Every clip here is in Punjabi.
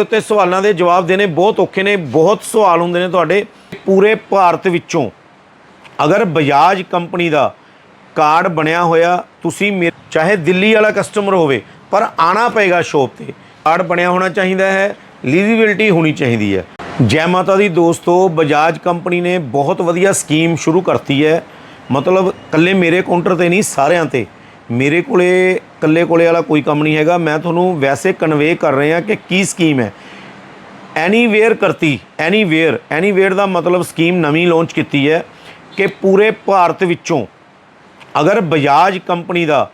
ਉੱਤੇ ਸਵਾਲਾਂ ਦੇ ਜਵਾਬ ਦੇਣੇ ਬਹੁਤ ਔਖੇ ਨੇ, ਬਹੁਤ ਸਵਾਲ ਹੁੰਦੇ ਨੇ ਤੁਹਾਡੇ ਪੂਰੇ ਭਾਰਤ ਵਿੱਚੋਂ। ਅਗਰ ਬਜਾਜ ਕੰਪਨੀ ਦਾ ਕਾਰਡ ਬਣਿਆ ਹੋਇਆ, ਤੁਸੀਂ ਮੇ- ਚਾਹੇ ਦਿੱਲੀ ਵਾਲਾ ਕਸਟਮਰ ਹੋਵੇ, ਪਰ ਆਣਾ ਪਏਗਾ ਸ਼ੋਪ ਤੇ। ਕਾਰਡ ਬਣਿਆ ਹੋਣਾ ਚਾਹੀਦਾ ਹੈ ਲੀਜ਼ੀਬਿਲਟੀ ਹੋਣੀ ਚਾਹੀਦੀ ਹੈ। ਜੈ ਮਾਤਾ ਦੀ ਦੋਸਤੋ, ਬਜਾਜ ਕੰਪਨੀ ਨੇ ਬਹੁਤ ਵਧੀਆ ਸਕੀਮ ਸ਼ੁਰੂ ਕਰਤੀ ਹੈ। ਮਤਲਬ ਕੱਲੇ ਮੇਰੇ ਕਾਊਂਟਰ ਤੇ ਨਹੀਂ, ਸਾਰਿਆਂ ਤੇ। ਮੇਰੇ ਕੋਲੇ ਕੱਲੇ ਕੋਲੇ ਵਾਲਾ ਕੋਈ ਕੰਮ ਨਹੀਂ ਹੈਗਾ। ਮੈਂ ਤੁਹਾਨੂੰ ਵੈਸੇ ਕਨਵੇ ਕਰ ਰਿਹਾ ਕਿ ਕੀ ਸਕੀਮ ਹੈ। ਐਨੀਵੇਅਰ ਕਰਤੀ ਐਨੀਵੇਅਰ ਐਨੀਵੇਅਰ ਦਾ ਮਤਲਬ ਸਕੀਮ ਨਵੀਂ ਲਾਂਚ ਕੀਤੀ ਹੈ ਕਿ ਪੂਰੇ ਭਾਰਤ ਵਿੱਚੋਂ ਅਗਰ ਬਜਾਜ ਕੰਪਨੀ ਦਾ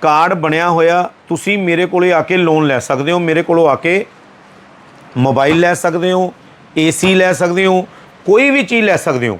ਕਾਰਡ ਬਣਿਆ ਹੋਇਆ, ਤੁਸੀਂ ਮੇਰੇ ਕੋਲੇ ਆ ਕੇ ਲੋਨ ਲੈ ਸਕਦੇ ਹੋ। ਮੇਰੇ ਕੋਲੋਂ ਆ ਕੇ ਮੋਬਾਈਲ ਲੈ ਸਕਦੇ ਹੋ ਏਸੀ ਲੈ ਸਕਦੇ ਹੋ, ਕੋਈ ਵੀ ਚੀਜ਼ ਲੈ ਸਕਦੇ ਹੋ।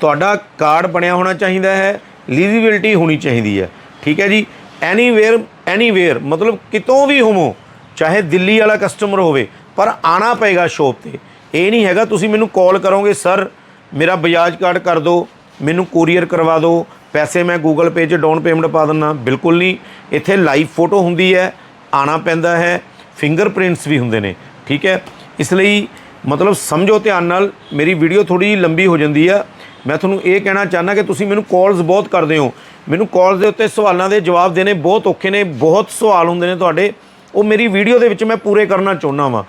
ਤੁਹਾਡਾ ਕਾਰਡ ਬਣਿਆ ਹੋਣਾ ਚਾਹੀਦਾ ਹੈ। ਲੀਜ਼ੀਬਿਲਟੀ ਹੋਣੀ ਚਾਹੀਦੀ ਹੈ। ਠੀਕ ਹੈ ਜੀ? ਐਨੀਵੇਅਰ ਐਨੀਵੇਅਰ ਮਤਲਬ ਕਿਤੋਂ ਵੀ ਹੋਵੋ, ਚਾਹੇ ਦਿੱਲੀ ਵਾਲਾ ਕਸਟਮਰ ਹੋਵੇ, ਪਰ ਆਣਾ ਪਏਗਾ ਸ਼ੋਪ ਤੇ। ਇਹ ਨਹੀਂ ਹੈਗਾ, ਤੁਸੀਂ ਮੈਨੂੰ ਕਾਲ ਕਰੋਗੇ ਸਰ ਮੇਰਾ ਬਜਾਜ ਕਾਰਡ ਕਰ ਦਿਓ, ਮੈਨੂੰ ਕੋਰੀਅਰ ਕਰਵਾ ਦਿਓ, ਪੈਸੇ ਮੈਂ ਗੂਗਲ ਪੇ 'ਚ ਡਾਊਨ ਪੇਮੈਂਟ ਪਾ ਦਿੰਦਾ। ਬਿਲਕੁਲ ਨਹੀਂ। ਇੱਥੇ ਲਾਈਵ ਫੋਟੋ ਹੁੰਦੀ ਹੈ ਆਣਾ ਪੈਂਦਾ ਹੈ ਫਿੰਗਰਪ੍ਰਿੰਟਸ ਵੀ ਹੁੰਦੇ ਨੇ। ਠੀਕ ਹੈ? ਇਸ ਲਈ ਮਤਲਬ ਸਮਝੋ ਧਿਆਨ ਨਾਲ, ਮੇਰੀ ਵੀਡੀਓ ਥੋੜੀ ਜਿਹੀ ਲੰਬੀ ਹੋ ਜਾਂਦੀ ਆ। ਮੈਂ ਤੁਹਾਨੂੰ ਇਹ ਕਹਿਣਾ ਚਾਹੁੰਦਾ ਕਿ ਤੁਸੀਂ ਮੈਨੂੰ ਕਾਲਸ ਬਹੁਤ ਕਰਦੇ ਹੋ। ਮੈਨੂੰ ਕਾਲਸ ਦੇ ਉੱਤੇ ਸਵਾਲਾਂ ਦੇ ਜਵਾਬ ਦੇਣੇ ਬਹੁਤ ਔਖੇ ਨੇ, ਬਹੁਤ ਸਵਾਲ ਹੁੰਦੇ ਨੇ ਤੁਹਾਡੇ। ਉਹ ਮੇਰੀ ਵੀਡੀਓ ਦੇ ਵਿੱਚ ਮੈਂ ਪੂਰੇ ਕਰਨਾ ਚਾਹੁੰਦਾ ਵਾਂ।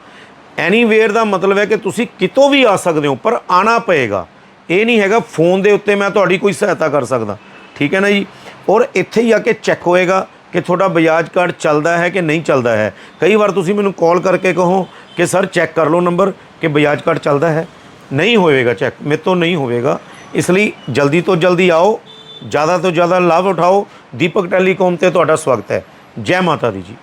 ਐਨੀਵੇਅਰ ਦਾ ਮਤਲਬ ਹੈ ਕਿ ਤੁਸੀਂ ਕਿਤੋਂ ਵੀ ਆ ਸਕਦੇ ਹੋ, ਪਰ ਆਣਾ ਪਏਗਾ। ਇਹ ਨਹੀਂ ਹੈਗਾ ਫੋਨ ਦੇ ਉੱਤੇ ਮੈਂ ਤੁਹਾਡੀ ਕੋਈ ਸਹਾਇਤਾ ਕਰ ਸਕਦਾ। ਠੀਕ ਹੈ ਨਾ ਜੀ? ਔਰ ਇੱਥੇ ਹੀ ਆ ਕੇ ਚੈੱਕ ਹੋਏਗਾ ਕਿ ਤੁਹਾਡਾ ਬਜਾਜ ਕਾਰਡ ਚੱਲਦਾ ਹੈ ਕਿ ਨਹੀਂ ਚੱਲਦਾ ਹੈ। ਕਈ ਵਾਰ ਤੁਸੀਂ ਮੈਨੂੰ ਕਾਲ ਕਰਕੇ ਕਹੋ ਕਿ ਸਰ ਚੈੱਕ ਕਰ ਲਓ ਨੰਬਰ ਕਿ ਬਜਾਜ ਕਾਰਡ ਚੱਲਦਾ ਹੈ? ਨਹੀਂ ਹੋਵੇਗਾ ਚੈੱਕ ਮੇਰੇ ਤੋਂ ਨਹੀਂ ਹੋਵੇਗਾ। ਇਸ ਲਈ ਜਲਦੀ ਤੋਂ ਜਲਦੀ ਆਓ, ਜ਼ਿਆਦਾ ਤੋਂ ਜ਼ਿਆਦਾ ਲਾਭ ਉਠਾਓ। ਦੀਪਕ ਟੈਲੀਕਾਮ ਤੇ ਤੁਹਾਡਾ ਸਵਾਗਤ ਹੈ। ਜੈ ਮਾਤਾ ਦੀ ਜੀ।